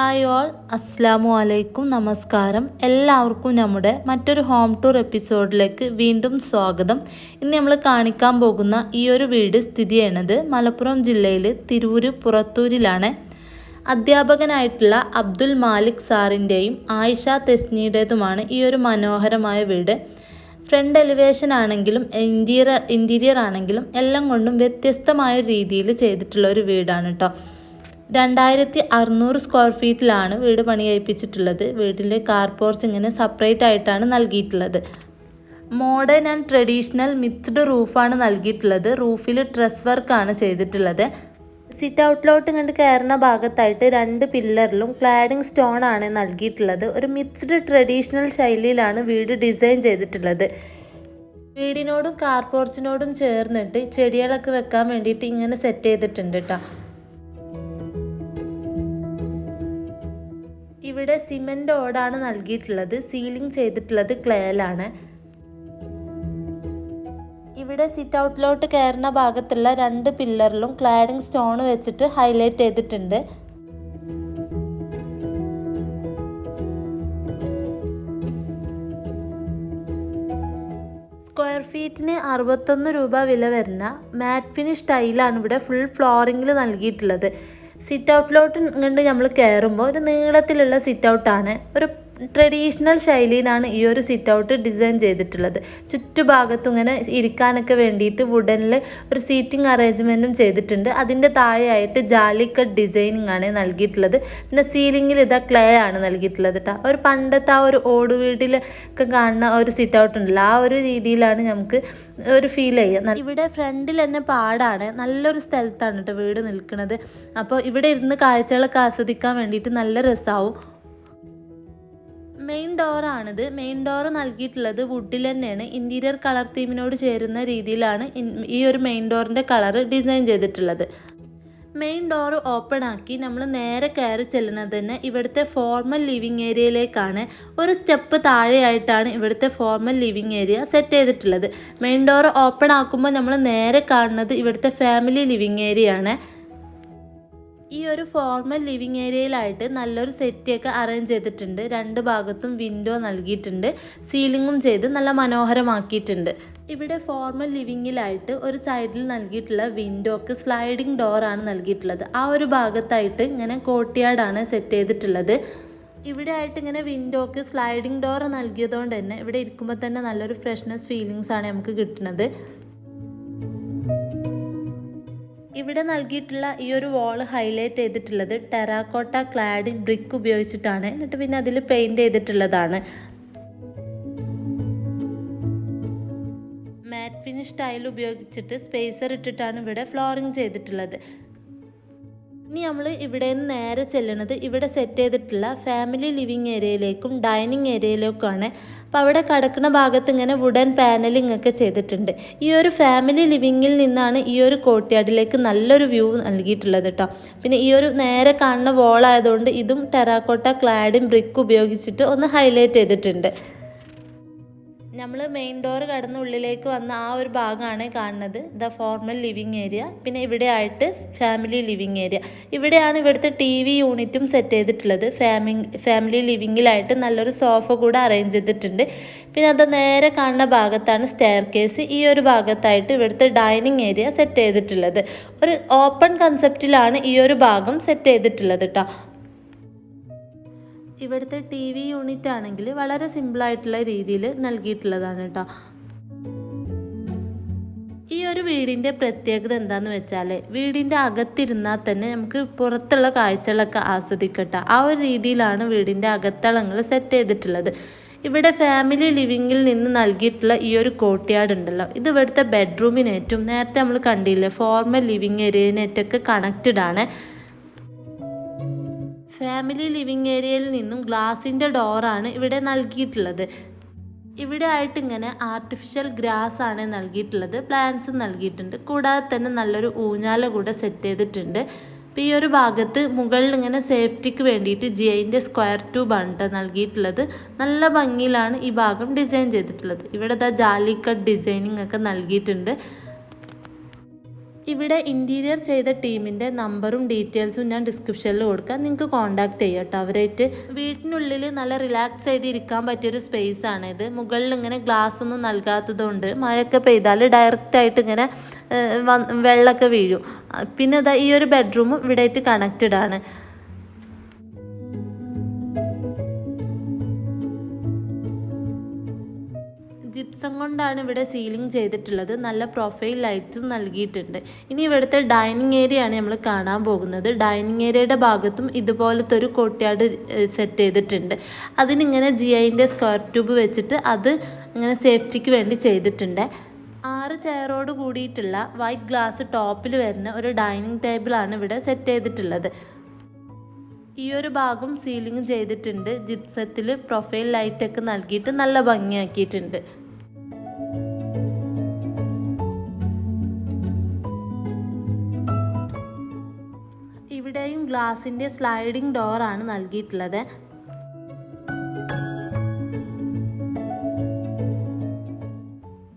Hi all അസ്സാമു അലൈക്കും നമസ്കാരം. എല്ലാവർക്കും നമ്മുടെ മറ്റൊരു ഹോം ടൂർ എപ്പിസോഡിലേക്ക് വീണ്ടും സ്വാഗതം. ഇന്ന് നമ്മൾ കാണിക്കാൻ പോകുന്ന ഈ ഒരു വീട് സ്ഥിതി ചെയ്യുന്നത് മലപ്പുറം ജില്ലയിൽ തിരൂര് പുറത്തൂരിലാണ്. അധ്യാപകനായിട്ടുള്ള അബ്ദുൽ മാലിക് സാറിന്റെയും ആയിഷ തെസ്നിയുടേതുമാണ് ഈ ഒരു മനോഹരമായ വീട്. ഫ്രണ്ട് എലിവേഷൻ ആണെങ്കിലും ഇന്റീരിയർ ഇന്റീരിയർ ആണെങ്കിലും എല്ലാം കൊണ്ടും വ്യത്യസ്തമായ രീതിയിൽ ചെയ്തിട്ടുള്ള ഒരു വീടാണ് കേട്ടോ രണ്ടായിരത്തി അറുന്നൂറ് സ്ക്വയർ ഫീറ്റിലാണ് വീട് പണി കഴിപ്പിച്ചിട്ടുള്ളത് വീടിന്റെ കാർ പോർച്ച് ഇങ്ങനെ സെപ്പറേറ്റ് ആയിട്ടാണ് നൽകിയിട്ടുള്ളത്. മോഡേൺ ആൻഡ് ട്രഡീഷണൽ മിക്സ്ഡ് റൂഫാണ് നൽകിയിട്ടുള്ളത്. റൂഫിൽ ഡ്രസ് വർക്കാണ് ചെയ്തിട്ടുള്ളത്. സിറ്റ് ഔട്ടിലോട്ട് കണ്ട് കയറുന്ന ഭാഗത്തായിട്ട് രണ്ട് പില്ലറിലും ക്ലാഡിംഗ് സ്റ്റോൺ ആണ് നൽകിയിട്ടുള്ളത്. ഒരു മിക്സ്ഡ് ട്രഡീഷണൽ ശൈലിയിലാണ് വീട് ഡിസൈൻ ചെയ്തിട്ടുള്ളത്. വീടിനോടും കാർ പോർച്ചിനോടും ചേർന്നിട്ട് ചെടികളൊക്കെ വെക്കാൻ വേണ്ടിയിട്ട് ഇങ്ങനെ സെറ്റ് ചെയ്തിട്ടുണ്ട് കേട്ടോ ഇവിടെ സിമെന്റ് ഓടാണ് നൽകിയിട്ടുള്ളത് സീലിംഗ് ചെയ്തിട്ടുള്ളത് ക്ലേലാണ്. ഇവിടെ സിറ്റ് ഔട്ടിലോട്ട് കയറുന്ന ഭാഗത്തുള്ള രണ്ട് പില്ലറിലും ക്ലാഡിംഗ് സ്റ്റോൺ വെച്ചിട്ട് ഹൈലൈറ്റ് ചെയ്തിട്ടുണ്ട്. സ്ക്വയർ ഫീറ്റിന് അറുപത്തൊന്ന് രൂപ വില വരുന്ന മാറ്റ് ഫിനിഷ് ടൈലാണ് ഇവിടെ ഫുൾ ഫ്ലോറിങ്ങിൽ നൽകിയിട്ടുള്ളത്. സിറ്റ് ഔട്ടിലോട്ട് കണ്ട് നമ്മൾ കയറുമ്പോൾ ഒരു നീളത്തിലുള്ള സിറ്റ് ഔട്ടാണ് ഒരു ട്രഡീഷണൽ ശൈലിയിലാണ് ഈ ഒരു സിറ്റ് ഔട്ട് ഡിസൈൻ ചെയ്തിട്ടുള്ളത്. ചുറ്റുഭാഗത്തും ഇങ്ങനെ ഇരിക്കാനൊക്കെ വേണ്ടിയിട്ട് വുഡനിൽ ഒരു സീറ്റിംഗ് അറേഞ്ച്മെന്റും ചെയ്തിട്ടുണ്ട്. അതിന്റെ താഴെയായിട്ട് ജാലിക്കട്ട് ഡിസൈനിങ് ആണ് നൽകിയിട്ടുള്ളത്. പിന്നെ സീലിങ്ങിൽ ഇതാ ക്ലേ ആണ് നൽകിയിട്ടുള്ളത് കേട്ടോ ഒരു പണ്ടത്തെ ആ ഒരു ഓട് വീട്ടിലൊക്കെ കാണുന്ന ഒരു സിറ്റ് ഔട്ട് ഉണ്ടല്ലോ. ആ ഒരു രീതിയിലാണ് നമുക്ക് ഒരു ഫീൽ ചെയ്യുക ഇവിടെ ഫ്രണ്ടിൽ തന്നെ പാടാണ്. നല്ലൊരു സ്ഥലത്താണ് കേട്ടോ വീട് നിൽക്കുന്നത് അപ്പോൾ ഇവിടെ ഇരുന്ന് കാഴ്ചകളൊക്കെ ആസ്വദിക്കാൻ വേണ്ടിയിട്ട് നല്ല രസമാവും മെയിൻ ഡോറാണിത് മെയിൻ ഡോർ നൽകിയിട്ടുള്ളത് വുഡിൽ തന്നെയാണ്. ഇന്റീരിയർ കളർ തീമിനോട് ചേരുന്ന രീതിയിലാണ് ഈ ഒരു മെയിൻ ഡോറിന്റെ കളർ ഡിസൈൻ ചെയ്തിട്ടുള്ളത്. മെയിൻ ഡോർ ഓപ്പൺ ആക്കി നമ്മൾ നേരെ കയറി ചെല്ലുന്നത് തന്നെ ഇവിടുത്തെ ഫോർമൽ ലിവിങ് ഏരിയയിലേക്കാണ് ഒരു സ്റ്റെപ്പ് താഴെയായിട്ടാണ് ഇവിടുത്തെ ഫോർമൽ ലിവിങ് ഏരിയ സെറ്റ് ചെയ്തിട്ടുള്ളത്. മെയിൻ ഡോർ ഓപ്പൺ ആക്കുമ്പോൾ നമ്മൾ നേരെ കാണുന്നത് ഇവിടുത്തെ ഫാമിലി ലിവിങ് ഏരിയ ആണ്. ഈ ഒരു ഫോർമൽ ലിവിങ് ഏരിയയിലായിട്ട് നല്ലൊരു സെറ്റിയൊക്കെ അറേഞ്ച് ചെയ്തിട്ടുണ്ട്. രണ്ട് ഭാഗത്തും വിൻഡോ നൽകിയിട്ടുണ്ട്. സീലിങ്ങും ചെയ്ത് നല്ല മനോഹരമാക്കിയിട്ടുണ്ട്. ഇവിടെ ഫോർമൽ ലിവിങ്ങിലായിട്ട് ഒരു സൈഡിൽ നൽകിയിട്ടുള്ള വിൻഡോക്ക് സ്ലൈഡിംഗ് ഡോറാണ് നൽകിയിട്ടുള്ളത്. ആ ഒരു ഭാഗത്തായിട്ട് ഇങ്ങനെ കോട്ടിയാടാണ് സെറ്റ് ചെയ്തിട്ടുള്ളത്. ഇവിടെ ആയിട്ട് ഇങ്ങനെ വിൻഡോക്ക് സ്ലൈഡിംഗ് ഡോർ നൽകിയതുകൊണ്ട് തന്നെ ഇവിടെ ഇരിക്കുമ്പോൾ തന്നെ നല്ലൊരു ഫ്രഷ്നെസ് ഫീലിങ്സ് ആണ് നമുക്ക് കിട്ടുന്നത്. ഇവിടെ നൽകിയിട്ടുള്ള ഈ ഒരു വാൾ ഹൈലൈറ്റ് ചെയ്തിട്ടുള്ളത് ടെറാക്കോട്ട ക്ലാഡിൻ ബ്രിക്ക് ഉപയോഗിച്ചിട്ടാണ്. എന്നിട്ട് പിന്നെ അതിൽ പെയിന്റ് ചെയ്തിട്ടുള്ളതാണ്. മാറ്റ് ഫിനിഷ് ടൈൽ ഉപയോഗിച്ചിട്ട് സ്പേസർ ഇട്ടിട്ടാണ് ഇവിടെ ഫ്ലോറിങ് ചെയ്തിട്ടുള്ളത്. ഇനി നമ്മൾ ഇവിടെ നിന്ന് നേരെ ചെല്ലണത് ഇവിടെ സെറ്റ് ചെയ്തിട്ടുള്ള ഫാമിലി ലിവിങ് ഏരിയയിലേക്കും ഡൈനിങ് ഏരിയയിലേക്കുമാണ് അപ്പോൾ അവിടെ കടക്കുന്ന ഭാഗത്ത് ഇങ്ങനെ വുഡൻ പാനലിംഗ് ഒക്കെ ചെയ്തിട്ടുണ്ട്. ഈ ഒരു ഫാമിലി ലിവിങ്ങിൽ നിന്നാണ് ഈ ഒരു കോട്ടിയാടിലേക്ക് നല്ലൊരു വ്യൂ നൽകിയിട്ടുള്ളത് കേട്ടോ പിന്നെ ഈ ഒരു നേരെ കാണുന്ന വോളായതുകൊണ്ട് ഇതും ടെറാക്കോട്ട ക്ലാഡും ബ്രിക്ക് ഉപയോഗിച്ചിട്ട് ഒന്ന് ഹൈലൈറ്റ് ചെയ്തിട്ടുണ്ട്. നമ്മൾ മെയിൻ ഡോർ കടന്ന് ഉള്ളിലേക്ക് വന്ന ആ ഒരു ഭാഗമാണ് കാണുന്നത്. ദ ഫോർമൽ ലിവിങ് ഏരിയ പിന്നെ ഇവിടെ ആയിട്ട് ഫാമിലി ലിവിങ് ഏരിയ ഇവിടെയാണ് ഇവിടുത്തെ ടി വി യൂണിറ്റും സെറ്റ് ചെയ്തിട്ടുള്ളത്. ഫാമി ഫാമിലി ലിവിങ്ങിലായിട്ട് നല്ലൊരു സോഫ കൂടെ അറേഞ്ച് ചെയ്തിട്ടുണ്ട്. പിന്നെ അത് നേരെ കാണുന്ന ഭാഗത്താണ് സ്റ്റെയർ കേസ് ഈ ഒരു ഭാഗത്തായിട്ട് ഇവിടുത്തെ ഡൈനിങ് ഏരിയ സെറ്റ് ചെയ്തിട്ടുള്ളത്. ഒരു ഓപ്പൺ കൺസെപ്റ്റിലാണ് ഈ ഒരു ഭാഗം സെറ്റ് ചെയ്തിട്ടുള്ളത് കേട്ടോ ഇവിടുത്തെ ടി വി യൂണിറ്റ് ആണെങ്കിൽ വളരെ സിമ്പിളായിട്ടുള്ള രീതിയിൽ നൽകിയിട്ടുള്ളതാണ് കേട്ടോ ഈ ഒരു വീടിന്റെ പ്രത്യേകത എന്താണെന്ന് വെച്ചാൽ വീടിന്റെ അകത്തിരുന്നാൽ തന്നെ നമുക്ക് പുറത്തുള്ള കാഴ്ചകളൊക്കെ ആസ്വദിക്കട്ടെ. ആ ഒരു രീതിയിലാണ് വീടിന്റെ അകത്തളങ്ങൾ സെറ്റ് ചെയ്തിട്ടുള്ളത്. ഇവിടെ ഫാമിലി ലിവിങ്ങിൽ നിന്ന് നൽകിയിട്ടുള്ള ഈ ഒരു കോട്ടിയാട് ഉണ്ടല്ലോ. ഇത് ഇവിടുത്തെ ബെഡ്റൂമിനേറ്റും നേരത്തെ നമ്മൾ കണ്ടില്ലേ? ഫോർമൽ ലിവിങ് ഏരിയനേറ്റൊക്കെ കണക്റ്റഡ് ആണ്. ഫാമിലി ലിവിങ് ഏരിയയിൽ നിന്നും ഗ്ലാസിന്റെ ഡോറാണ് ഇവിടെ നൽകിയിട്ടുള്ളത്. ഇവിടെ ആയിട്ട് ഇങ്ങനെ ആർട്ടിഫിഷ്യൽ ഗ്രാസ് ആണ് നൽകിയിട്ടുള്ളത്. പ്ലാന്റ്സും നൽകിയിട്ടുണ്ട്. കൂടാതെ തന്നെ നല്ലൊരു ഊഞ്ഞാല കൂടെ സെറ്റ് ചെയ്തിട്ടുണ്ട്. അപ്പോൾ ഈ ഒരു ഭാഗത്ത് മുകളിൽ ഇങ്ങനെ സേഫ്റ്റിക്ക് വേണ്ടിയിട്ട് ജിഐന്റെ സ്ക്വയർ ട്യൂബാണ് കേട്ടോ നൽകിയിട്ടുള്ളത്. നല്ല ഭംഗിയിലാണ് ഈ ഭാഗം ഡിസൈൻ ചെയ്തിട്ടുള്ളത്. ഇവിടെ ദാ ജാലിക്കട്ട് ഡിസൈനിങ് ഒക്കെ നൽകിയിട്ടുണ്ട്. ഇവിടെ ഇന്റീരിയർ ചെയ്ത ടീമിന്റെ നമ്പറും ഡീറ്റെയിൽസും ഞാൻ ഡിസ്ക്രിപ്ഷനിൽ കൊടുക്കാം. നിങ്ങൾക്ക് കോൺടാക്ട് ചെയ്യാം കേട്ടോ അവരായിട്ട് വീട്ടിനുള്ളിൽ നല്ല റിലാക്സ് ചെയ്ത് ഇരിക്കാൻ പറ്റിയൊരു സ്പേസ് ആണ് ഇത്. മുകളിൽ ഇങ്ങനെ ഗ്ലാസ് ഒന്നും നൽകാത്തതുകൊണ്ട് മഴയൊക്കെ പെയ്താൽ ഡയറക്റ്റ് ആയിട്ട് ഇങ്ങനെ വെള്ളമൊക്കെ വീഴും. പിന്നെ ഇതാ ഈ ഒരു ബെഡ്റൂമും ഇവിടെ ആയിട്ട് കണക്റ്റഡ് ആണ്. ജിപ്സം കൊണ്ടാണ് ഇവിടെ സീലിംഗ് ചെയ്തിട്ടുള്ളത്. നല്ല പ്രൊഫൈൽ ലൈറ്റ്സും നൽകിയിട്ടുണ്ട്. ഇനി ഇവിടുത്തെ ഡൈനിങ് ഏരിയ ആണ് നമ്മൾ കാണാൻ പോകുന്നത്. ഡൈനിങ് ഏരിയയുടെ ഭാഗത്തും ഇതുപോലത്തെ ഒരു കോട്ട്യാർഡ് സെറ്റ് ചെയ്തിട്ടുണ്ട്. അതിനിങ്ങനെ ജി ഐന്റെ സ്ക്വയർ ട്യൂബ് വെച്ചിട്ട് അത് ഇങ്ങനെ സേഫ്റ്റിക്ക് വേണ്ടി ചെയ്തിട്ടുണ്ട്. ആറ് ചെയറോട് കൂടിയിട്ടുള്ള വൈറ്റ് ഗ്ലാസ് ടോപ്പിൽ വരുന്ന ഒരു ഡൈനിങ് ടേബിളാണ് ഇവിടെ സെറ്റ് ചെയ്തിട്ടുള്ളത്. ഈ ഒരു ഭാഗം സീലിംഗ് ചെയ്തിട്ടുണ്ട്. ജിപ്സത്തിൽ പ്രൊഫൈൽ ലൈറ്റൊക്കെ നൽകിയിട്ട് നല്ല ഭംഗിയാക്കിയിട്ടുണ്ട്. ഗ്ലാസിന്റെ സ്ലൈഡിംഗ് ഡോറാണ് നൽകിയിട്ടുള്ളത്.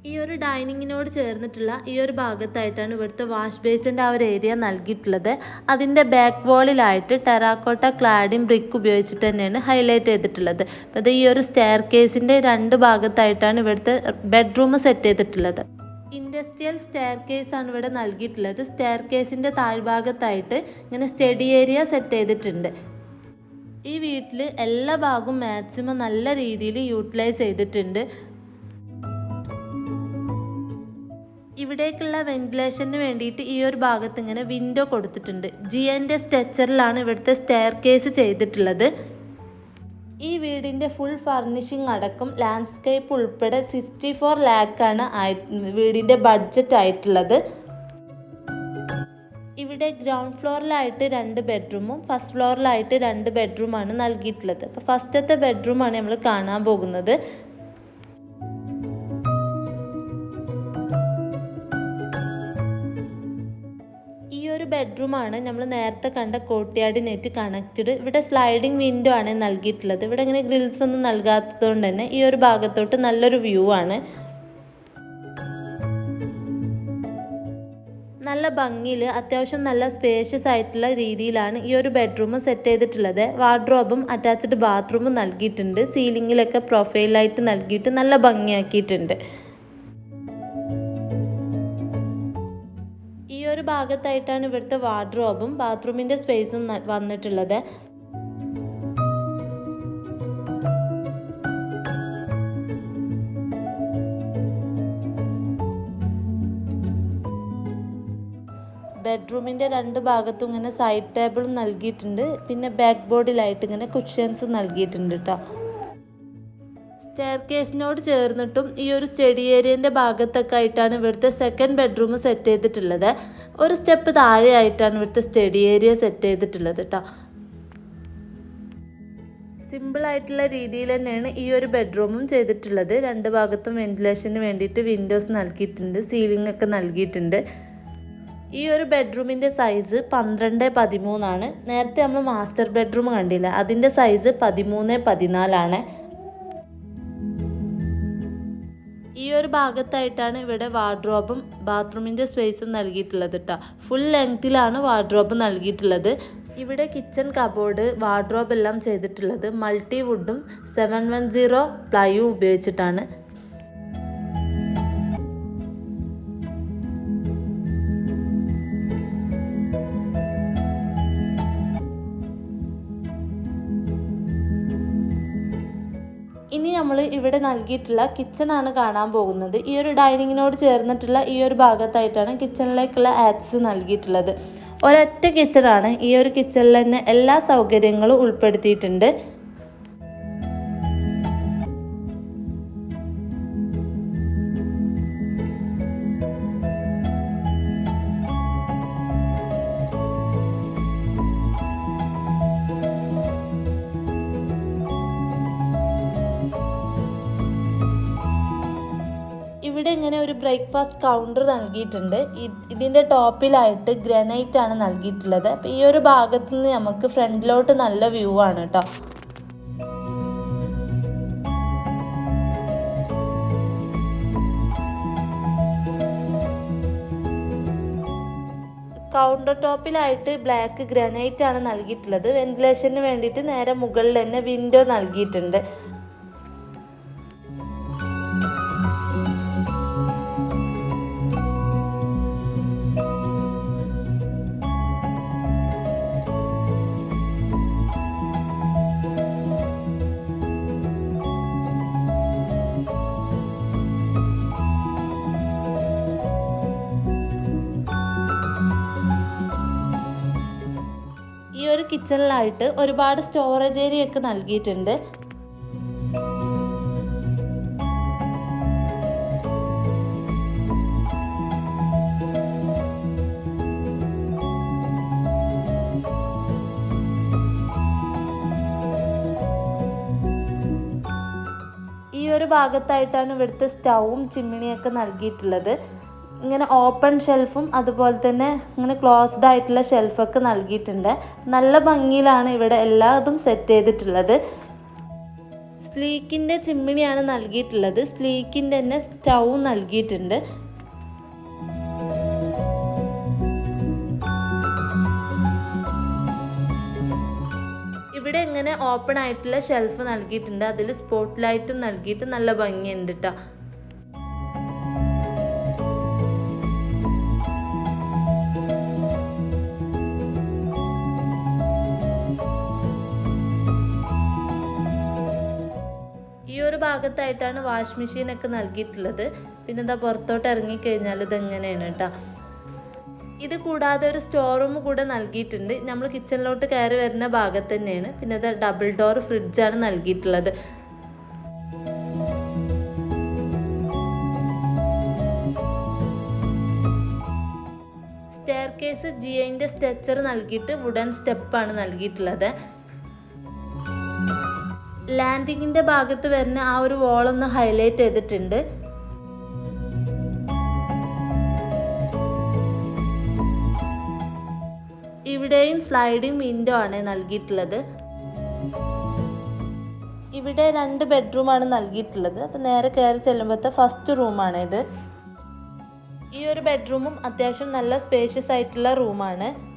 ഈ ഒരു ഡൈനിങ്ങിനോട് ചേർന്നിട്ടുള്ള ഈ ഒരു ഭാഗത്തായിട്ടാണ് ഇവിടുത്തെ വാഷ് ബേസിന്റെ ആ ഒരു ഏരിയ നൽകിയിട്ടുള്ളത്. അതിന്റെ ബാക്ക് വാളിലായിട്ട് ടെറാക്കോട്ട ക്ലാഡിങ് ബ്രിക്ക് ഉപയോഗിച്ചിട്ട് തന്നെയാണ് ഹൈലൈറ്റ് ചെയ്തിട്ടുള്ളത്. അപ്പോൾ ഈ ഒരു സ്റ്റെയർ കേസിന്റെ രണ്ട് ഭാഗത്തായിട്ടാണ് ഇവിടുത്തെ ബെഡ്റൂം സെറ്റ് ചെയ്തിട്ടുള്ളത്. ഇൻഡസ്ട്രിയൽ സ്റ്റെയർ ആണ് ഇവിടെ നൽകിയിട്ടുള്ളത്. സ്റ്റെയർ കേസിന്റെ താഴ്ഭാഗത്തായിട്ട് ഇങ്ങനെ സ്റ്റഡി ഏരിയ സെറ്റ് ചെയ്തിട്ടുണ്ട്. ഈ വീട്ടിൽ എല്ലാ ഭാഗവും മാക്സിമം നല്ല രീതിയിൽ യൂട്ടിലൈസ് ചെയ്തിട്ടുണ്ട്. ഇവിടേക്കുള്ള വെന്റിലേഷന് വേണ്ടിയിട്ട് ഈ ഒരു ഭാഗത്ത് ഇങ്ങനെ വിൻഡോ കൊടുത്തിട്ടുണ്ട്. ജി എന്റെ സ്ട്രെച്ചറിലാണ് ഇവിടുത്തെ സ്റ്റെയർ കേസ് ചെയ്തിട്ടുള്ളത്. ഈ വീടിന്റെ ഫുൾ ഫർണിഷിംഗ് അടക്കം ലാൻഡ്സ്കേപ്പ് ഉൾപ്പെടെ സിക്സ്റ്റി ഫോർ ലാക്കാണ് വീടിന്റെ ബഡ്ജറ്റ് ആയിട്ടുള്ളത്. ഇവിടെ ഗ്രൗണ്ട് ഫ്ലോറിലായിട്ട് രണ്ട് ബെഡ്റൂമും ഫസ്റ്റ് ഫ്ലോറിലായിട്ട് രണ്ട് ബെഡ്റൂമാണ് നൽകിയിട്ടുള്ളത്. അപ്പോൾ ഫസ്റ്റത്തെ ബെഡ്റൂമാണ് നമ്മൾ കാണാൻ പോകുന്നത്. ബെഡ്റൂമാണ് നമ്മൾ നേരത്തെ കണ്ട കോട്ടിയാടിനേറ്റ് കണക്റ്റഡ് ഇവിടെ സ്ലൈഡിങ് വിൻഡോ ആണ് നൽകിയിട്ടുള്ളത്. ഇവിടെ ഇങ്ങനെ ഗ്രിൽസ് ഒന്നും നൽകാത്തതുകൊണ്ട് തന്നെ ഈ ഒരു ഭാഗത്തോട്ട് നല്ലൊരു വ്യൂ ആണ്. നല്ല ഭംഗിയിൽ അത്യാവശ്യം നല്ല സ്പേഷ്യസ് ആയിട്ടുള്ള രീതിയിലാണ് ഈ ഒരു ബെഡ്റൂം സെറ്റ് ചെയ്തിട്ടുള്ളത്. വാർഡ്രോബും അറ്റാച്ച്ഡ് ബാത്റൂമും നൽകിയിട്ടുണ്ട്. സീലിങ്ങിലൊക്കെ പ്രൊഫൈലായിട്ട് നൽകിയിട്ട് നല്ല ഭംഗിയാക്കിയിട്ടുണ്ട്. ഒരു ഭാഗത്തായിട്ടാണ് ഇവിടുത്തെ വാർഡ്രോബും ബാത്റൂമിന്റെ സ്പേസും വന്നിട്ടുള്ളത്. ബെഡ്റൂമിന്റെ രണ്ട് ഭാഗത്തും ഇങ്ങനെ സൈഡ് ടേബിളും നൽകിയിട്ടുണ്ട്. പിന്നെ ബാക്ക് ബോർഡിലായിട്ട് ഇങ്ങനെ കുഷ്യൻസും നൽകിയിട്ടുണ്ട് കേട്ടോ സ്റ്റെയർ കേസിനോട് ചേർന്നിട്ടും ഈ ഒരു സ്റ്റഡി ഏരിയന്റെ ഭാഗത്തൊക്കെ ആയിട്ടാണ് ഇവിടുത്തെ സെക്കൻഡ് ബെഡ്റൂം സെറ്റ് ചെയ്തിട്ടുള്ളത്. ഒരു സ്റ്റെപ്പ് താഴെയായിട്ടാണ് ഇവിടുത്തെ സ്റ്റഡി ഏരിയ സെറ്റ് ചെയ്തിട്ടുള്ളത് കേട്ടോ സിമ്പിളായിട്ടുള്ള രീതിയിൽ തന്നെയാണ് ഈ ഒരു ബെഡ്റൂമും ചെയ്തിട്ടുള്ളത്. രണ്ട് ഭാഗത്തും വെന്റിലേഷന് വേണ്ടിയിട്ട് വിൻഡോസ് നൽകിയിട്ടുണ്ട് സീലിംഗ് ഒക്കെ നൽകിയിട്ടുണ്ട്. ഈ ഒരു ബെഡ്റൂമിന്റെ സൈസ് പന്ത്രണ്ട് പതിമൂന്നാണ്. നേരത്തെ നമ്മൾ മാസ്റ്റർ ബെഡ്റൂം കണ്ടില്ല. അതിന്റെ സൈസ് പതിമൂന്ന് പതിനാലാണ്. ഈ ഒരു ഭാഗത്തായിട്ടാണ് ഇവിടെ വാർഡ്രോബും ബാത്റൂമിന്റെ സ്പേസും നൽകിയിട്ടുള്ളത് കേട്ടോ ഫുൾ ലെങ്തിലാണ് വാർഡ്രോബ് നൽകിയിട്ടുള്ളത്. ഇവിടെ കിച്ചൺ കബോർഡ് വാർഡ്രോബ് എല്ലാം ചെയ്തിട്ടുള്ളത് മൾട്ടി വുഡും സെവൻ വൺ സീറോ പ്ലൈയും ഉപയോഗിച്ചിട്ടാണ്. ഇവിടെ നൽകിയിട്ടുള്ള ആണ് കാണാൻ പോകുന്നത്. ഈ ഒരു ഡൈനിങ്ങിനോട് ചേർന്നിട്ടുള്ള ഈ ഒരു ഭാഗത്തായിട്ടാണ് കിച്ചണിലേക്കുള്ള ആക്സസ് നൽകിയിട്ടുള്ളത്. ഒരൊറ്റ കിച്ചണാണ് ഈ ഒരു കിച്ചണിൽ തന്നെ എല്ലാ സൗകര്യങ്ങളും ഉൾപ്പെടുത്തിയിട്ടുണ്ട്. ഇവിടെ ഇങ്ങനെ ഒരു ബ്രേക്ക്ഫാസ്റ്റ് കൗണ്ടർ നൽകിയിട്ടുണ്ട്. ഇതിന്റെ ടോപ്പിലായിട്ട് ഗ്രനൈറ്റ് ആണ് നൽകിയിട്ടുള്ളത്. അപ്പം ഈ ഒരു ഭാഗത്ത് നിന്ന് നമുക്ക് ഫ്രണ്ടിലോട്ട് നല്ല വ്യൂ ആണ് കേട്ടോ. കൗണ്ടർ ടോപ്പിലായിട്ട് ബ്ലാക്ക് ഗ്രനൈറ്റ് ആണ് നൽകിയിട്ടുള്ളത്. വെന്റിലേഷന് വേണ്ടിയിട്ട് നേരെ മുകളിൽ തന്നെ വിൻഡോ നൽകിയിട്ടുണ്ട്. കിച്ചണിലായിട്ട് ഒരുപാട് സ്റ്റോറേജ് ഏരിയ ഒക്കെ നൽകിയിട്ടുണ്ട്. ഈ ഒരു ഭാഗത്തായിട്ടാണ് ഇവിടുത്തെ സ്റ്റൗവും ചിമ്മിണിയൊക്കെ നൽകിയിട്ടുള്ളത്. ഇങ്ങനെ ഓപ്പൺ ഷെൽഫും അതുപോലെ തന്നെ ഇങ്ങനെ ക്ലോസ്ഡ് ആയിട്ടുള്ള ഷെൽഫൊക്കെ നൽകിയിട്ടുണ്ട്. നല്ല ഭംഗിയിലാണ് ഇവിടെ എല്ലാതും സെറ്റ് ചെയ്തിട്ടുള്ളത്. സ്ലീക്കിന്റെ ചിമ്മിണിയാണ് നൽകിയിട്ടുള്ളത്. സ്ലീക്കിന്റെ തന്നെ സ്റ്റൗ നൽകിയിട്ടുണ്ട്. ഇവിടെ ഇങ്ങനെ ഓപ്പൺ ആയിട്ടുള്ള ഷെൽഫ് നൽകിയിട്ടുണ്ട്. അതിൽ സ്പോട്ട് ലൈറ്റും നൽകിയിട്ട് നല്ല ഭംഗിയുണ്ട് കേട്ടോ ഭാഗത്തായിട്ടാണ് വാഷ് മെഷീനൊക്കെ നൽകിയിട്ടുള്ളത്. പിന്നെ എന്താ പുറത്തോട്ട് ഇറങ്ങിക്കഴിഞ്ഞാൽ ഇതെങ്ങനെയാണ് കേട്ടോ. ഇത് കൂടാതെ ഒരു സ്റ്റോർ റൂം കൂടെ നൽകിയിട്ടുണ്ട്. നമ്മൾ കിച്ചണിലോട്ട് കയറി വരുന്ന ഭാഗത്ത് തന്നെയാണ്. പിന്നെ ഇത് ഡബിൾ ഡോർ ഫ്രിഡ്ജാണ് നൽകിയിട്ടുള്ളത്. സ്റ്റെയർ കേസ് ജിയന്റെ സ്ട്രെച്ചർ നൽകിയിട്ട് വുഡൻ സ്റ്റെപ്പാണ് നൽകിയിട്ടുള്ളത്. ലാൻഡിങ്ങിന്റെ ഭാഗത്ത് വരുന്ന ആ ഒരു വോളൊന്ന് ഹൈലൈറ്റ് ചെയ്തിട്ടുണ്ട്. ഇവിടെയും സ്ലൈഡിങ് വിൻഡോ ആണ് നൽകിയിട്ടുള്ളത്. ഇവിടെ രണ്ട് ബെഡ്റൂമാണ് നൽകിയിട്ടുള്ളത്. അപ്പം നേരെ കയറി ചെല്ലുമ്പോഴത്തെ ഫസ്റ്റ് റൂമാണ് ഇത് ഈ ഒരു ബെഡ്റൂമും അത്യാവശ്യം നല്ല സ്പേഷ്യസ് ആയിട്ടുള്ള റൂമാണ്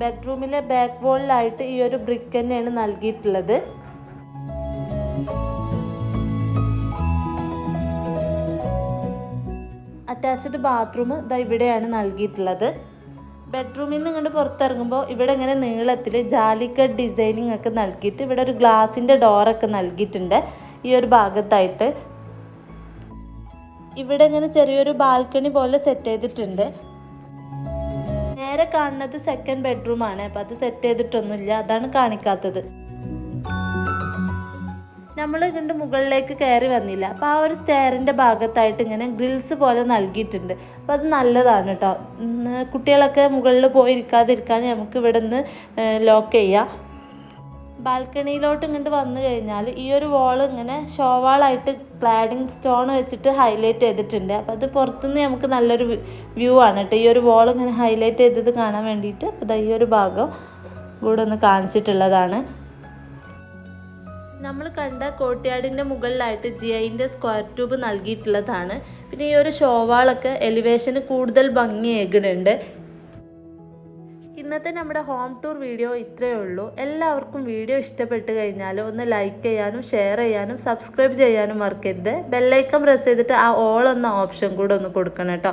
ബെഡ്റൂമിലെ ബാക്ക് വോളിലായിട്ട് ഈ ഒരു ബ്രിക്ക് തന്നെയാണ് നൽകിയിട്ടുള്ളത്. അറ്റാച്ച്ഡ് ബാത്റൂം ഇതാ ഇവിടെയാണ് നൽകിയിട്ടുള്ളത്. ബെഡ്റൂമിൽ നിന്ന് ഇങ്ങോട്ട് പുറത്തിറങ്ങുമ്പോൾ ഇവിടെ ഇങ്ങനെ നീളത്തിൽ ജാലിക്കട്ട് ഡിസൈനിങ് ഒക്കെ നൽകിയിട്ട് ഇവിടെ ഒരു ഗ്ലാസിന്റെ ഡോറൊക്കെ നൽകിയിട്ടുണ്ട് ഈ ഒരു ഭാഗത്തായിട്ട്. ഇവിടെ ഇങ്ങനെ ചെറിയൊരു ബാൽക്കണി പോലെ സെറ്റ് ചെയ്തിട്ടുണ്ട്. നേരെ കാണുന്നത് സെക്കൻഡ് ബെഡ്റൂം ആണ്. അപ്പം അത് സെറ്റ് ചെയ്തിട്ടൊന്നുമില്ല. അതാണ് കാണിക്കാത്തത്. നമ്മൾ കണ്ട് മുകളിലേക്ക് കയറി വന്നില്ല. അപ്പോൾ ആ ഒരു സ്റ്റെയറിന്റെ ഭാഗത്തായിട്ട് ഇങ്ങനെ ഗ്രിൽസ് പോലെ നൽകിയിട്ടുണ്ട്. അപ്പോൾ അത് നല്ലതാണ് കേട്ടോ കുട്ടികളൊക്കെ മുകളിൽ പോയി ഇരിക്കാതിരിക്കാൻ നമുക്ക് ഇവിടെ നിന്ന് ലോക്ക് ചെയ്യാം. ബാൽക്കണിയിലോട്ട് ഇങ്ങോട്ട് വന്നു കഴിഞ്ഞാൽ ഈ ഒരു വോൾ ഇങ്ങനെ ഷോവാളായിട്ട് ക്ലാഡിങ് സ്റ്റോൺ വെച്ചിട്ട് ഹൈലൈറ്റ് ചെയ്തിട്ടുണ്ട്. അപ്പോൾ അത് പുറത്തുനിന്ന് നമുക്ക് നല്ലൊരു വ്യൂ ആണ് കേട്ടോ. ഈ ഒരു വോൾ ഇങ്ങനെ ഹൈലൈറ്റ് ചെയ്തത് കാണാൻ വേണ്ടിയിട്ട് അപ്പോൾ ഈ ഒരു ഭാഗം കൂടെ ഒന്ന് കാണിച്ചിട്ടുള്ളതാണ്. നമ്മൾ കണ്ട കോട്ടയാടിന്റെ മുകളിലായിട്ട് ജിഐന്റെ സ്ക്വയർ ട്യൂബ് നൽകിയിട്ടുള്ളതാണ്. പിന്നെ ഈ ഒരു ഷോവാളൊക്കെ എലിവേഷന് കൂടുതൽ ഭംഗിയേകുന്നുണ്ട്. ഇന്നത്തെ നമ്മുടെ ഹോം ടൂർ വീഡിയോ ഇത്രയേ ഉള്ളൂ. എല്ലാവർക്കും വീഡിയോ ഇഷ്ടപ്പെട്ട് കഴിഞ്ഞാൽ ഒന്ന് ലൈക്ക് ചെയ്യാനും ഷെയർ ചെയ്യാനും സബ്സ്ക്രൈബ് ചെയ്യാനും മറക്കരുത്. ബെല്ലൈക്കൺ പ്രസ് ചെയ്തിട്ട് ആ ഓൾ എന്ന ഓപ്ഷൻ കൂടെ ഒന്ന് കൊടുക്കണം കേട്ടോ.